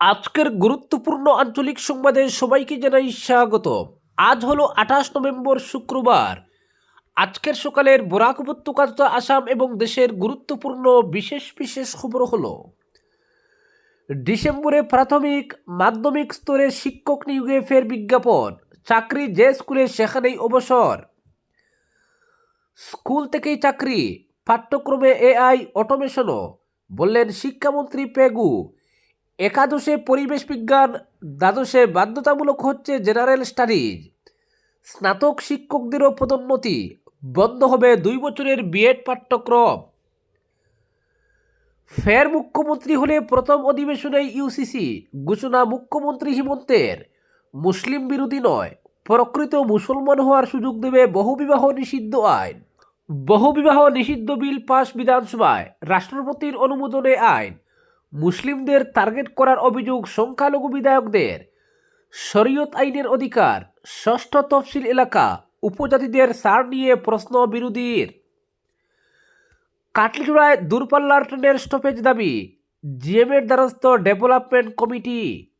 আজকের গুরুত্বপূর্ণ আঞ্চলিক সংবাদে সবাইকে জানাই স্বাগত। আজ হলো আঠাশ নভেম্বর শুক্রবার। আজকের সকালের বরাক উপত্যকা আসাম এবং দেশের গুরুত্বপূর্ণ বিশেষ বিশেষ খবর হলো, ডিসেম্বরে প্রাথমিক মাধ্যমিক স্তরে শিক্ষক নিয়োগে ফের বিজ্ঞাপন, চাকরি যে স্কুলে সেখানেই অবসর। স্কুল থেকেই চাকরি, পাঠ্যক্রমে এআই অটোমেশনও, বললেন শিক্ষামন্ত্রী পেগু। একাদশে পরিবেশ বিজ্ঞান, দ্বাদশে বাধ্যতামূলক হচ্ছে জেনারেল স্টাডিজ স্নাতক শিক্ষকদেরও পদোন্নতি, বন্ধ হবে দুই বছরের বিএড পাঠ্যক্রম। ফের মুখ্যমন্ত্রী হলে প্রথম অধিবেশনে ইউসিসি ঘোষণা মুখ্যমন্ত্রী হিমন্তের। মুসলিম বিরোধী নয়, প্রকৃত মুসলমান হওয়ার সুযোগ দেবে বহুবিবাহ নিষিদ্ধ আইন। বহুবিবাহ নিষিদ্ধ বিল পাশ বিধানসভায়, রাষ্ট্রপতির অনুমোদনে আইন। মুসলিমদের টার্গেট করার অভিযোগ সংখ্যালঘু বিধায়কদের। শরীয়ত আইনের অধিকার, ষষ্ঠ তফসিল এলাকা, উপজাতিদের সার নিয়ে প্রশ্ন বিরোধীর। কাটলিচূড়ায় দূরপাল্লার ট্রেনের স্টপেজ দাবি জিএমের দ্বারস্থ ডেভেলপমেন্ট কমিটি।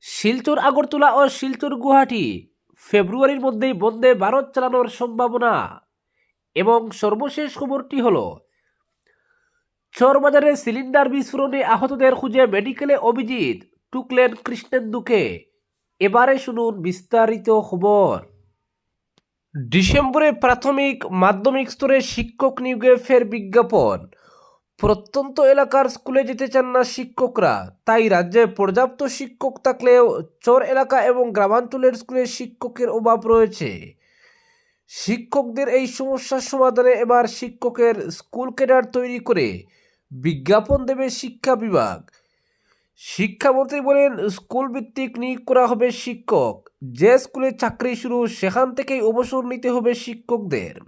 শিলচর, আগরতলা ও শিলচর, গুয়াহাটি, ফেব্রুয়ারির মধ্যেই বন্দে ভারত চালানোর সম্ভাবনা। এবং সর্বশেষ খবরটি হলো চরবাজারে সিলিন্ডার বিস্ফোরণে আহতদের খুঁজে মেডিকেলে অভিজিৎ, টুকলেন কৃষ্ণেন্দুকে। এবারে শুনুন বিস্তারিত খবর। ডিসেম্বরে প্রাথমিক মাধ্যমিক স্তরে শিক্ষক নিয়োগে ফের বিজ্ঞাপন। প্রত্যন্ত এলাকার স্কুলে যেতে চান না শিক্ষকরা, তাই রাজ্যে পর্যাপ্ত শিক্ষক থাকলেও চর এলাকা এবং গ্রামাঞ্চলের স্কুলে শিক্ষকের অভাব রয়েছে। শিক্ষকদের এই সমস্যার সমাধানে এবার শিক্ষকের স্কুল ক্যাডার তৈরি করে বিজ্ঞাপন দেবে শিক্ষা বিভাগ। শিক্ষামন্ত্রী বলেন স্কুল ভিত্তিক নিয়োগ করা হবে শিক্ষক। যে স্কুলে চাকরি শুরু, সেখান থেকেই অবসর নিতে হবে শিক্ষকদের।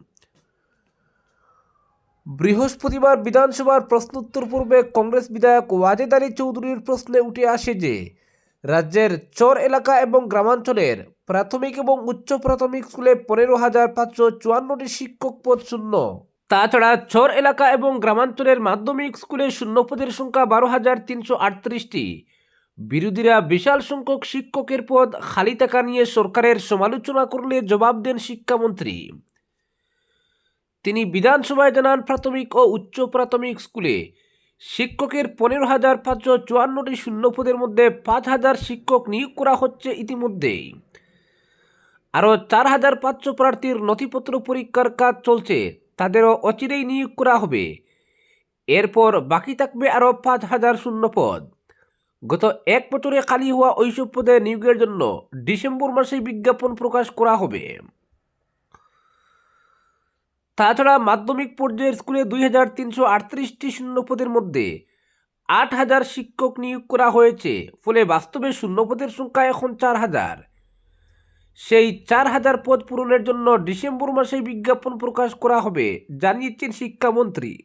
বৃহস্পতিবার বিধানসভার প্রশ্নোত্তর পূর্বে কংগ্রেস বিধায়ক ওয়াজেদ আলী চৌধুরীর প্রশ্নে উঠে আসে যে, রাজ্যের চর এলাকা এবং গ্রামাঞ্চলের প্রাথমিক এবং উচ্চ প্রাথমিক স্কুলে পনেরো হাজার পাঁচশো চুয়ান্নটি শিক্ষক পদ শূন্য। তাছাড়া চর এলাকা এবং গ্রামাঞ্চলের মাধ্যমিক স্কুলে শূন্যপদের সংখ্যা বারো হাজার তিনশো আটত্রিশটি। বিরোধীরা বিশাল সংখ্যক শিক্ষকের পদ খালি থাকা নিয়ে সরকারের সমালোচনা করলে জবাব দেন শিক্ষামন্ত্রী। তিনি বিধানসভায় জানান, প্রাথমিক ও উচ্চ প্রাথমিক স্কুলে শিক্ষকের পনেরো হাজার পাঁচশো চুয়ান্নটি শূন্যপদের মধ্যে পাঁচ হাজার শিক্ষক নিয়োগ করা হচ্ছে ইতিমধ্যেই। আরও চার হাজার পাঁচশো প্রার্থীর নথিপত্র পরীক্ষার কাজ চলছে। তাদেরও অচিরেই নিয়োগ করা হবে। এরপর বাকি থাকবে আরও পাঁচ হাজার শূন্য পদ গত এক বছরে খালি হওয়া ওইসব পদে নিয়োগের জন্য ডিসেম্বর মাসে বিজ্ঞাপন প্রকাশ করা হবে। তাছাড়া মাধ্যমিক পর্যায়ের স্কুলে দুই হাজার তিনশো আটত্রিশটি শূন্য পদের মধ্যে আট হাজার শিক্ষক নিয়োগ করা হয়েছে, ফলে বাস্তবে শূন্য পদের সংখ্যা এখন চার হাজার। সেই চার হাজার পদ পূরণের জন্য ডিসেম্বর মাসে বিজ্ঞাপন প্রকাশ করা হবে, জানিয়েছেন শিক্ষামন্ত্রী।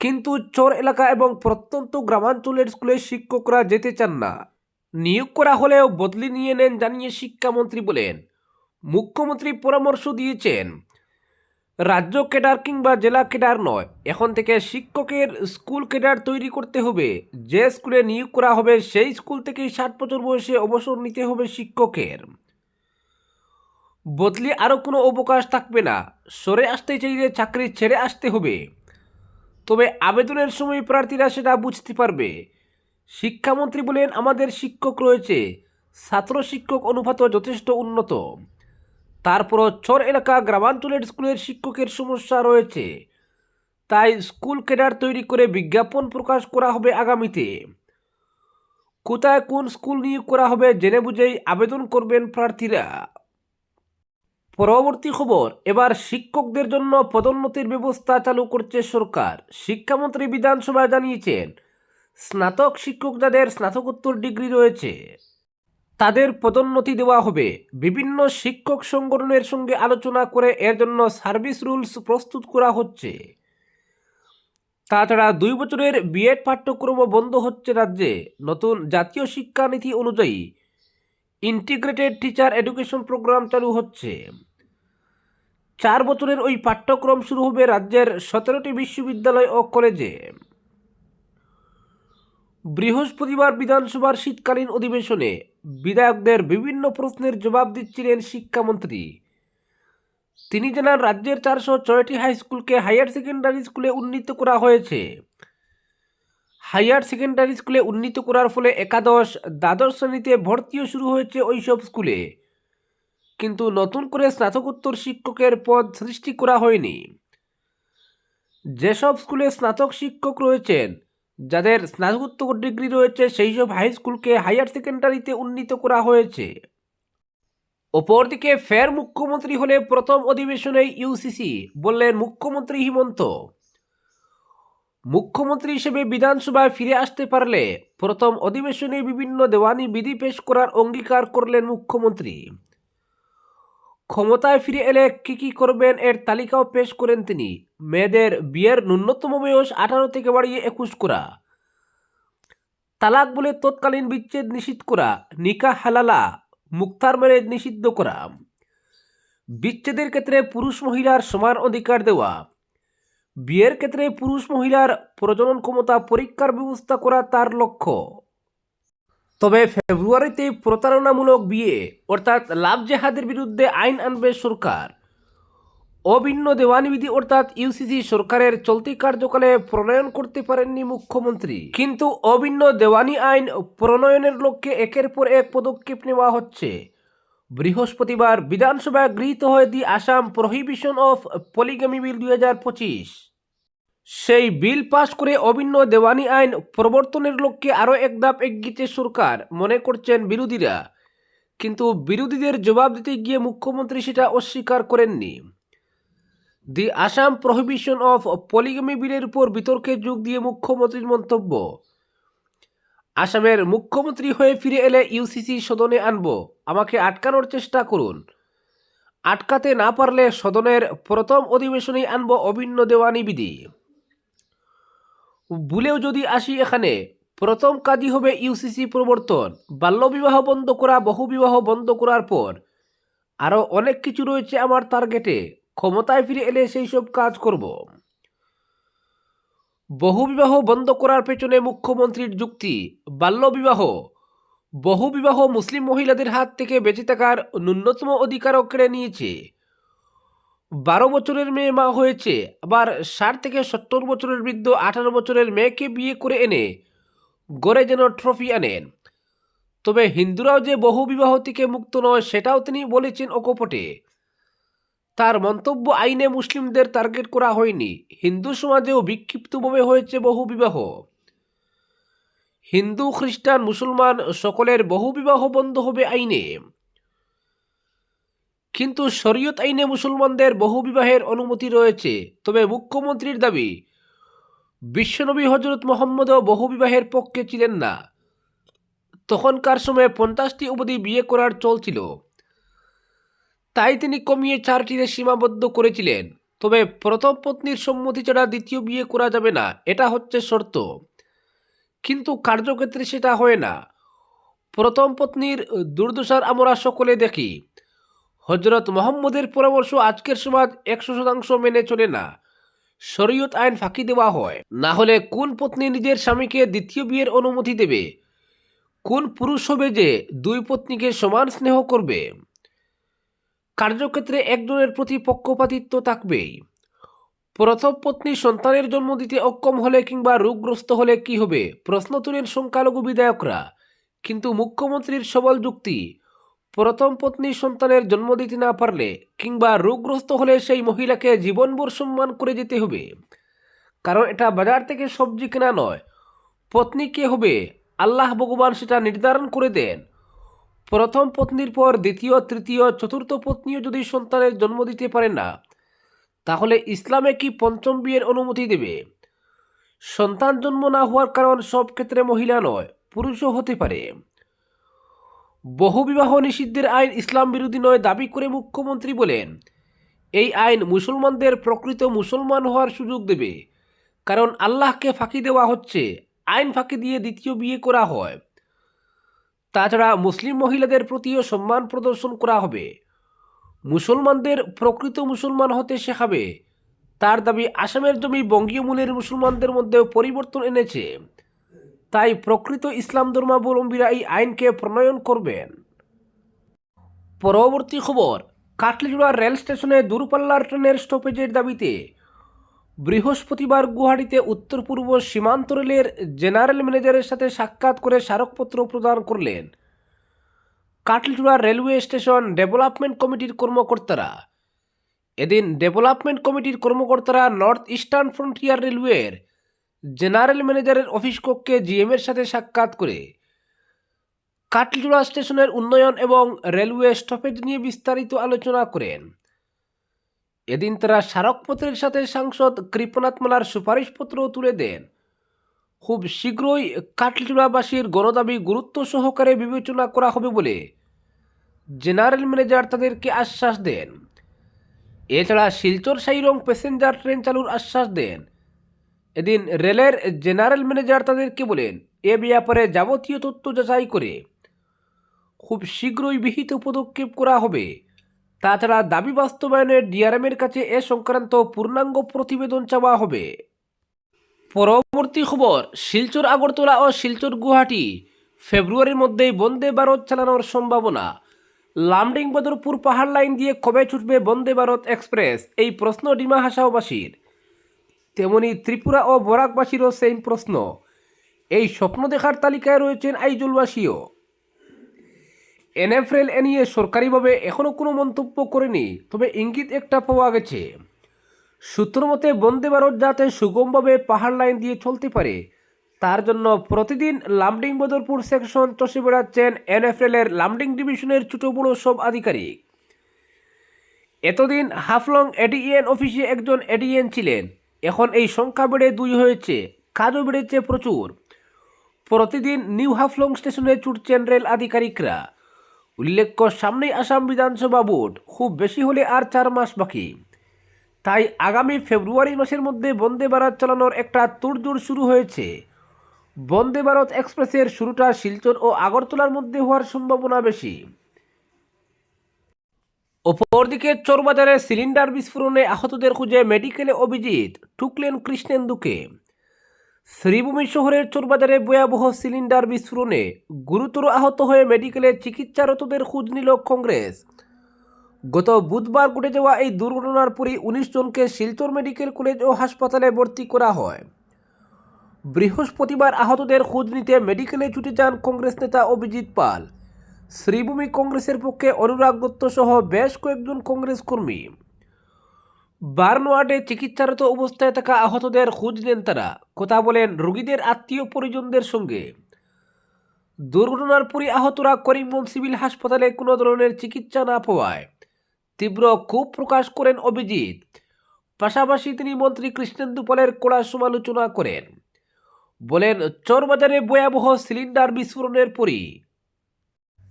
কিন্তু চর এলাকা এবং প্রত্যন্ত গ্রামাঞ্চলের স্কুলে শিক্ষকরা যেতে চান না। নিয়োগ করা হলেও বদলি নিয়ে নেন, জানিয়ে শিক্ষামন্ত্রী বলেন। মুখ্যমন্ত্রী পরামর্শ দিয়েছেন রাজ্য ক্যাডার কিংবা জেলা ক্যাডার নয়, এখন থেকে শিক্ষকের স্কুল ক্যাডার তৈরি করতে হবে। যে স্কুলে নিয়োগ করা হবে, সেই স্কুল থেকেই ষাট বছর বয়সে অবসর নিতে হবে শিক্ষকের। বদলি আরও কোনো অবকাশ থাকবে না। সরে আসতে চাইলে চাকরি ছেড়ে আসতে হবে। তবে আবেদনের সময় প্রার্থীরা সেটা বুঝতে পারবে। শিক্ষামন্ত্রী বলেন, আমাদের শিক্ষক রয়েছে। ছাত্র শিক্ষক অনুপাতও যথেষ্ট উন্নত। তারপরও চর এলাকা গ্রামাঞ্চলের স্কুলের শিক্ষকের সমস্যা রয়েছে। তাই স্কুল ক্যাডার তৈরি করে বিজ্ঞাপন প্রকাশ করা হবে আগামীতে। কোথায় কোন স্কুল নিয়োগ করা হবে জেনে বুঝেই আবেদন করবেন প্রার্থীরা। পরবর্তী খবর, এবার শিক্ষকদের জন্য পদোন্নতির ব্যবস্থা চালু করছে সরকার। শিক্ষামন্ত্রী বিধানসভায় জানিয়েছেন, স্নাতক শিক্ষক যাদের স্নাতকোত্তর ডিগ্রি রয়েছে। তাদের পদোন্নতি দেওয়া হবে। বিভিন্ন শিক্ষক সংগঠনের সঙ্গে আলোচনা করে এর জন্য সার্ভিস রুলস প্রস্তুত করা হচ্ছে। তাছাড়া দুই বছরের বিএড পাঠ্যক্রম বন্ধ হচ্ছে রাজ্যে। নতুন জাতীয় শিক্ষানীতি অনুযায়ী ইন্টিগ্রেটেড টিচার এডুকেশন প্রোগ্রাম চালু হচ্ছে। চার বছরের ওই পাঠ্যক্রম শুরু হবে রাজ্যের সতেরোটি বিশ্ববিদ্যালয় ও কলেজে। বৃহস্পতিবার বিধানসভার শীতকালীন অধিবেশনে বিধায়কদের বিভিন্ন প্রশ্নের জবাব দিচ্ছিলেন শিক্ষামন্ত্রী। তিনি জানান, রাজ্যের চারশো ছয়টি স্কুলকে হায়ার সেকেন্ডারি স্কুলে উন্নীত করা হয়েছে। হায়ার সেকেন্ডারি স্কুলে উন্নীত করার ফলে একাদশ, দ্বাদশ শ্রেণীতে ভর্তিও শুরু হয়েছে ওইসব স্কুলে কিন্তু নতুন করে স্নাতকোত্তর শিক্ষকের পদ সৃষ্টি করা হয়নি। যেসব স্কুলে স্নাতক শিক্ষক রয়েছেন যাদের স্নাতকোত্তর ডিগ্রি রয়েছে, সেই সব হাই স্কুলকে হায়ার সেকেন্ডারিতে উন্নীত করা হয়েছে। অপরদিকে ফের মুখ্যমন্ত্রী হলে প্রথম অধিবেশনে ইউসিসি বললেন মুখ্যমন্ত্রী হিমন্ত। মুখ্যমন্ত্রী হিসেবে বিধানসভায় ফিরে আসতে পারলে প্রথম অধিবেশনে বিভিন্ন দেওয়ানি বিধি পেশ করার অঙ্গীকার করলেন মুখ্যমন্ত্রী। ক্ষমতায় ফিরে এলে কি কি করবেন এর তালিকাও পেশ করেন তিনি। মেয়েদের বিয়ের ন্যূনতম বয়স আঠারো থেকে বাড়িয়ে একুশ করা তালাক বলে তৎকালীন বিচ্ছেদ নিষিদ্ধ করা নিকা হালালা, মুক্তার ম্যারেজ নিষিদ্ধ করা। বিচ্ছেদের ক্ষেত্রে পুরুষ মহিলার সমান অধিকার দেওয়া। বিয়ের ক্ষেত্রে পুরুষ মহিলার প্রজনন ক্ষমতা পরীক্ষার ব্যবস্থা করা তার লক্ষ্য। তবে ফেব্রুয়ারিতে প্রতারণামূলক বিয়ে, অর্থাৎ লাভ জেহাদের বিরুদ্ধে আইন আনবে সরকার। অভিন্ন দেওয়ানি বিধি অর্থাৎ ইউসিসি সরকারের চলতি কার্যকালে প্রণয়ন করতে পারেননি মুখ্যমন্ত্রী। কিন্তু অভিন্ন দেওয়ানি আইন প্রণয়নের লক্ষ্যে একের পর এক পদক্ষেপ নেওয়া হচ্ছে। বৃহস্পতিবার বিধানসভায় গৃহীত হয় the Assam prohibition of polygamy bill দুই হাজার পঁচিশ। সেই বিল পাশ করে অভিন্ন দেওয়ানি আইন প্রবর্তনের লক্ষ্যে আরও এক ধাপ এগিয়েছে সরকার, মনে করছেন বিরোধীরা। কিন্তু বিরোধীদের জবাব দিতে গিয়ে মুখ্যমন্ত্রী সেটা অস্বীকার করেননি। The Assam prohibition of polygamy বিলের উপর বিতর্কে যোগ দিয়ে মুখ্যমন্ত্রীর মন্তব্য। আসামের মুখ্যমন্ত্রী হয়ে ফিরে এলে ইউসিসি সদনে আনব। আমাকে আটকানোর চেষ্টা করুন। আটকাতে না পারলে সদনের প্রথম অধিবেশনেই আনব অভিন্ন দেওয়ানি বিধি। ভুলেও যদি আসি এখানে, প্রথম কাজই হবে ইউসিসি প্রবর্তন। বাল্যবিবাহ বন্ধ করা বহুবিবাহ বন্ধ করার পর। আরও অনেক কিছু রয়েছে আমার টার্গেটে ক্ষমতায় ফিরে এলে সেই সব কাজ করব। বহুবিবাহ বন্ধ করার পেছনে মুখ্যমন্ত্রীর যুক্তি বাল্যবিবাহ বহুবিবাহ মুসলিম মহিলাদের হাত থেকে বেঁচে থাকার ন্যূনতম অধিকারও কেড়ে নিয়েছে। বারো বছরের মেয়ে মা হয়েছে, আবার ষাট থেকে সত্তর বছরের বৃদ্ধ আঠারো বছরের মেয়েকে বিয়ে করে এনে গড়ে যেন ট্রফি আনেন। তবে হিন্দুরাও যে বহু বিবাহ থেকে মুক্ত নয়, সেটাও তিনি বলেছেন অকপটে। তার মন্তব্য আইনে মুসলিমদের টার্গেট করা হয়নি। হিন্দু সমাজেও বিক্ষিপ্তভাবে হয়েছে বহু বিবাহ। হিন্দু, খ্রিস্টান, মুসলমান সকলের বহু বিবাহ বন্ধ হবে আইনে। কিন্তু শরীয়ত আইনে মুসলমানদের বহু বিবাহের অনুমতি রয়েছে। তবে মুখ্যমন্ত্রীর দাবি, বিশ্বনবী হজরত মোহাম্মদও বহু বিবাহের পক্ষে ছিলেন না। তখনকার সময়ে পঞ্চাশটি অবধি বিয়ে করার চলছিল তাই তিনি কমিয়ে চারটিতে সীমাবদ্ধ করেছিলেন। তবে প্রথম পত্নীর সম্মতি ছাড়া দ্বিতীয় বিয়ে করা যাবে না, এটা হচ্ছে শর্ত। কিন্তু কার্যক্ষেত্রে সেটা হয় না। প্রথম পত্নীর দুর্দশার আমরা সকলে দেখি। হজরত মোহাম্মদের পরামর্শ আজকের সমাজ একশো শতাংশ মেনে চলে না। শরীয়ত আইন ফাঁকি দেওয়া হয়। না হলে কোন পত্নী নিজের স্বামীকে দ্বিতীয় বিয়ের অনুমতি দেবে? কোন পুরুষ হবে যে দুই পত্নীকে সমান স্নেহ করবে? কার্যক্ষেত্রে একজনের প্রতি পক্ষপাতিত্ব থাকবেই। প্রথম পত্নী সন্তানের জন্ম দিতে অক্ষম হলে কিংবা রোগগ্রস্ত হলে কি হবে? প্রশ্ন তুলেন সংখ্যালঘু বিধায়করা। কিন্তু মুখ্যমন্ত্রীর সবল যুক্তি প্রথম পত্নী সন্তানের জন্ম দিতে না পারলে কিংবা রোগগ্রস্ত হলে সেই মহিলাকে জীবনভর সম্মান করে যেতে হবে। কারণ এটা বাজার থেকে সবজি কেনা নয়। পত্নী কে হবে? আল্লাহ ভগবান সেটা নির্ধারণ করে দেন। প্রথম পত্নীর পর দ্বিতীয়, তৃতীয়, চতুর্থ পত্নীও যদি সন্তানের জন্ম দিতে পারে না, তাহলে ইসলামে কি পঞ্চম বিয়ের অনুমতি দেবে? সন্তান জন্ম না হওয়ার কারণ সব ক্ষেত্রে মহিলা নয়, পুরুষও হতে পারে। বহুবিবাহ নিষিদ্ধের আইন ইসলাম বিরোধী নয় দাবি করে মুখ্যমন্ত্রী বলেন, এই আইন মুসলমানদের প্রকৃত মুসলমান হওয়ার সুযোগ দেবে, কারণ আল্লাহকে ফাঁকি দেওয়া হচ্ছে, আইন ফাঁকি দিয়ে দ্বিতীয় বিয়ে করা হয়। তাছাড়া মুসলিম মহিলাদের প্রতিও সম্মান প্রদর্শন করা হবে। মুসলমানদের প্রকৃত মুসলমান হতে শেখাবে। তার দাবি আসামের জমি বঙ্গীয় মূলের মুসলমানদের মধ্যেও পরিবর্তন এনেছে। তাই প্রকৃত ইসলাম ধর্মাবলম্বীরা এই আইনকে প্রণয়ন করবেন। পরবর্তী খবর কাটলিজোড়া রেল স্টেশনে দূরপাল্লার ট্রেনের স্টপেজের দাবিতে বৃহস্পতিবার গুয়াহাটিতে উত্তর পূর্ব সীমান্ত রেলের জেনারেল ম্যানেজারের সাথে সাক্ষাৎ করে স্মারকপত্র প্রদান করলেন কাটলিজোড়া রেলওয়ে স্টেশন ডেভেলপমেন্ট কমিটির কর্মকর্তারা। এদিন ডেভেলপমেন্ট কমিটির কর্মকর্তারা নর্থ ইস্টার্ন ফ্রন্টিয়ার রেলওয়ের জেনারেল ম্যানেজারের অফিস কক্ষে জিএমের সাথে সাক্ষাৎ করে কাটলিজোড়া স্টেশনের উন্নয়ন এবং রেলওয়ে স্টপেজ নিয়ে বিস্তারিত আলোচনা করেন। এদিন তারা স্মারকপত্রের সাথে সাংসদ কৃপনাথ মালার সুপারিশপত্র তুলে দেন। খুব শীঘ্রই কাটলিজোড়াবাসীর গণদাবি গুরুত্ব সহকারে বিবেচনা করা হবে বলে জেনারেল ম্যানেজার তাদেরকে আশ্বাস দেন। এছাড়া শিলচর সাইরং প্যাসেঞ্জার ট্রেন চালুর আশ্বাস দেন। এদিন রেলের জেনারেল ম্যানেজার তাদেরকে বলেন, এ ব্যাপারে যাবতীয় তথ্য যাচাই করে খুব শীঘ্রই বিহিত পদক্ষেপ করা হবে। তাছাড়া দাবি বাস্তবায়নে ডিআরএমের কাছে এ সংক্রান্ত পূর্ণাঙ্গ প্রতিবেদন চাওয়া হবে। পরবর্তী খবর, শিলচর, আগরতলা ও শিলচর গুয়াহাটি ফেব্রুয়ারির মধ্যেই বন্দে ভারত চালানোর সম্ভাবনা। লামডিং বদরপুর পাহাড় লাইন দিয়ে কবে ছুটবে বন্দে ভারত এক্সপ্রেস? এই প্রশ্ন ডিমা হাসাওবাসীর। তেমনি ত্রিপুরা ও বরাকবাসীরও সেম প্রশ্ন। এই স্বপ্ন দেখার তালিকায় রয়েছেন আইজলবাসীও। এনএফএল এ নিয়ে সরকারিভাবে এখনও কোনো মন্তব্য করেনি, তবে ইঙ্গিত একটা পাওয়া গেছে। সূত্র মতে, বন্দে ভারত যাতে সুগমভাবে পাহাড় লাইন দিয়ে চলতে পারে, তার জন্য প্রতিদিন লামডিং বদরপুর সেকশন চষে বেড়াচ্ছেন এনএফএল এর লামডিং ডিভিশনের ছোটো বড়ো সব আধিকারিক। এতদিন হাফলং এডিএন অফিসে একজন এডিএন ছিলেন এখন এই সংখ্যা বেড়ে দুই হয়েছে, কাজও বেড়েছে প্রচুর। প্রতিদিন নিউ হাফলং স্টেশনে ছুটছেন রেল আধিকারিকরা। উল্লেখ্য, সামনেই আসাম বিধানসভা ভোট খুব বেশি হলে আর চার মাস বাকি। তাই আগামী ফেব্রুয়ারি মাসের মধ্যে বন্দে ভারত চালানোর একটা তোড়জোড় শুরু হয়েছে। বন্দে ভারত এক্সপ্রেসের শুরুটা শিলচর ও আগরতলার মধ্যে হওয়ার সম্ভাবনা বেশি। অপরদিকে চোরবাজারে সিলিন্ডার বিস্ফোরণে আহতদের খুঁজে মেডিকেলে অভিজিৎ, ঠুকলেন কৃষ্ণেন্দুকে। শ্রীভূমি শহরের চোরবাজারে ভয়াবহ সিলিন্ডার বিস্ফোরণে গুরুতর আহত হয়ে মেডিকেলে চিকিৎসারতদের খোঁজ নিল কংগ্রেস। গত বুধবার ঘটে যাওয়া এই দুর্ঘটনার পরই উনিশ জনকে শিলচর মেডিকেল কলেজ ও হাসপাতালে ভর্তি করা হয়। বৃহস্পতিবার আহতদের খোঁজ নিতে মেডিকেলে ছুটে যান কংগ্রেস নেতা অভিজিৎ পাল। শ্রীভূমি কংগ্রেসের পক্ষে অনুরাগ দত্ত সহ বেশ কয়েকজন কংগ্রেস কর্মী। বার্নওয়ার্ডে চিকিৎসারত অবস্থায় থাকা আহতদের খোঁজ নেন তারা। কথা বলেন রোগীদের আত্মীয় পরিজনদের সঙ্গে। দুর্ঘটনার পরই আহতরা করিমগঞ্জ সিভিল হাসপাতালে কোনো ধরনের চিকিৎসা না পাওয়ায় তীব্র ক্ষোভ প্রকাশ করেন অভিজিৎ। পাশাপাশি তিনি মন্ত্রী কৃষ্ণেন্দু পালের কড়া সমালোচনা করেন। বলেন, চরবাজারে ভয়াবহ সিলিন্ডার বিস্ফোরণের পরই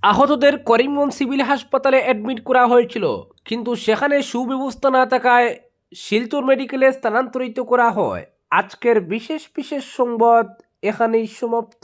আহতদের করিমগঞ্জ সিভিল হাসপাতালে অ্যাডমিট করা হয়েছিল, কিন্তু সেখানে সুব্যবস্থা না থাকায় শিলচর মেডিকেলে স্থানান্তরিত করা হয়। আজকের বিশেষ বিশেষ সংবাদ এখানেই সমাপ্ত।